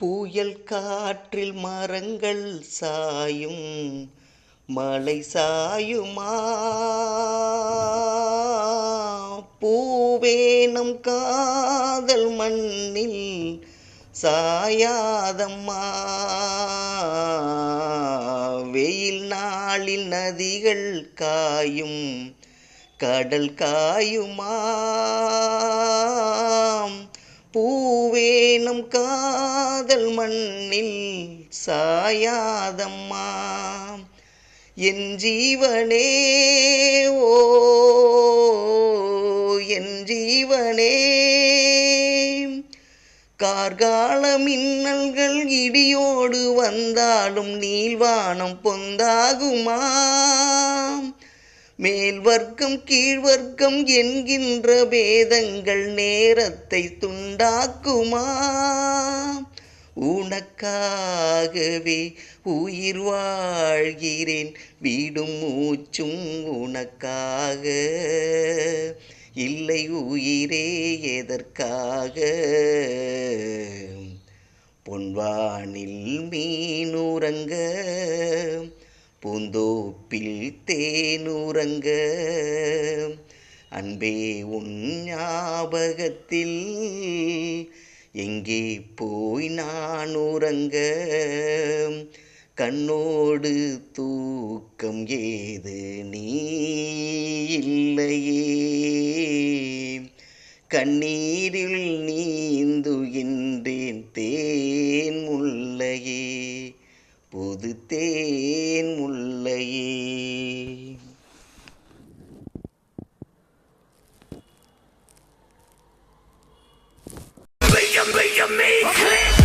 புயல் காற்றில் மரங்கள் சாயும் மலை சாயுமா? பூவேனம் காதல் மண்ணில் சாயாதம்மா? வெயில் நாளில் நதிகள் காயும் கடல் காயுமா? பூவேனம் கா காதல் மண்ணில் சாயாதம்மா. என் ஜீவனே ஓ என் ஜீவனே. கார்கால மின்னல்கள் இடியோடு வந்தாலும் நீள்வானம் பொந்தாகுமா. மேல் வர்க்கம் கீழ் வர்க்கம் என்கின்ற பேதங்கள் நேரத்தை துண்டாக்குமா. உனக்காகவே உயிர் வாழ்கிறேன். வீடும் மூச்சும் உனக்காக. இல்லை உயிரே எதற்காக? பொன்வானில் மீனுறங்க பூந்தோப்பில் தேனுறங்க அன்பே உன் ஞாபகத்தில் எங்கே போய் நான் உறங்க? கண்ணோடு தூக்கம் ஏது நீ இல்லையே? கண்ணீரில் நீந்துகின்றேன் தேன் முல்லையே புது தேன் முல்லையே. you mean?